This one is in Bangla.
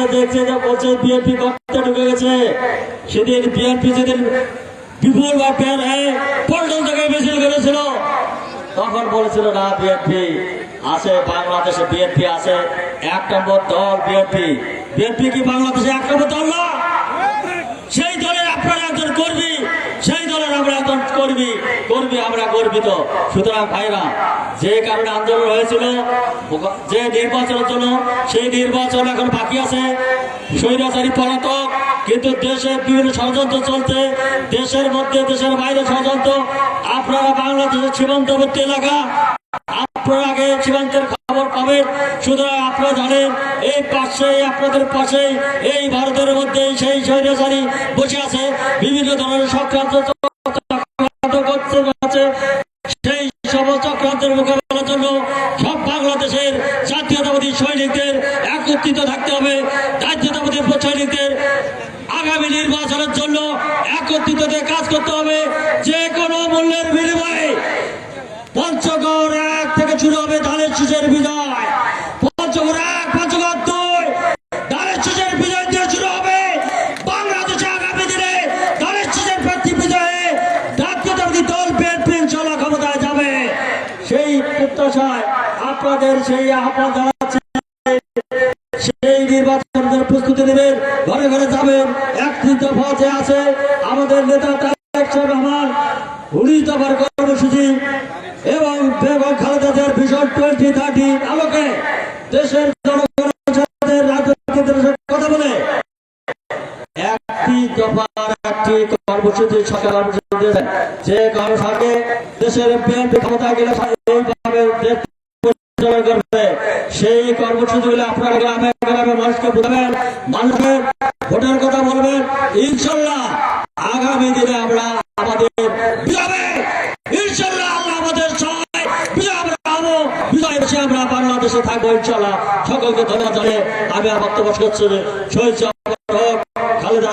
আসছে দেখছে যে বলছে বিএনপি গর্তে ঢুকে গেছে। সেদিন বিএনপি যেদিন বিপুল বা পল্টন থেকে মিছিল করেছিল, তখন বলেছিল, না বিএনপি আছে, বাংলাদেশে বিএনপি আছে, এক নম্বর দল বিএনপি বিএনপি কি বাংলাদেশে এক নম্বর দল না? সেই দলের আপনারা একজন কর্মী, সেই দলের আমরা একজন কর্মী কর্মী আমরা গর্বিত। সুতরাং ভাইরা যে কারণে আন্দোলন হয়েছিল যে নির্বাচনের জন্য সেই নির্বাচন এখন বাকি আছে। স্বৈরাচারী পলাতক, কিন্তু দেশে বিভিন্ন ষড়যন্ত্র চলছে। দেশের মধ্যে, দেশের বাইরে ষড়যন্ত্র। আপনারা বাংলাদেশের সীমান্তবর্তী এলাকা, আপনারা আগে সীমান্তের খবর পাবেন। সুতরাং আপনারা জানেন, এই পাশে আপনাদের পাশে এই ভারতের মধ্যে সেই স্বৈরাচারী বসে আছে। বিভিন্ন ধরনের সক্রান্ত চক্রান্ত করতে আছে সেই সব চক্রান্তের মোকাবেলার জন্য সব বাংলাদেশের জাতীয়তাবাদী সৈনিকদের একত্রিত থাকতে হবে। জাতীয়তাবাদী সৈনিকদের আগামী নির্বাচনের জন্য একত্রিত কাজ করতে হবে। যে কোনো মূল্যের বিনিময়ে পঞ্চগড় এক থেকে শুরু হবে ধানের শীষের বিজয়। পঞ্চগড় এক, পঞ্চগড় দুই দিয়ে শুরু হবে। বাংলাদেশে আগামী দিনে ধানের শীষের প্রার্থী বিজয়ে দল ক্ষমতায় যাবে সেই প্রত্যাশায় আপনাদের সেই আহ্বান জানাচ্ছি। সেই নির্বাচনের প্রস্তুতি নেবেন। ঘরে ঘরে যাবেন। এক তিন দফা যে আছে, আমাদের নেতা তারেক আমার উনিশ দফার কর্মসূচি। এবং বেগম খালেদা জিয়ার ভিশন টোয়েন্টি থার্টি আলোকে দেশের জনগণের সাথে রাজনীতির কথা বলে। একটি দফার একটি কর্মসূচি দেশের বিএনপি গেলে করবে। সেই কর্মসূচিগুলো আপনারা গ্রামে গ্রামে মানুষকে বোঝাবেন, মানুষের ভোটের কথা বলবেন। ইনশাল্লাহ আগামী দিনে আমরা আমাদের থাকব, ইনশাল্লাহ। সকলকে ধন্যবাদ আমি বক্তব্য করছি শহীদ খালেদা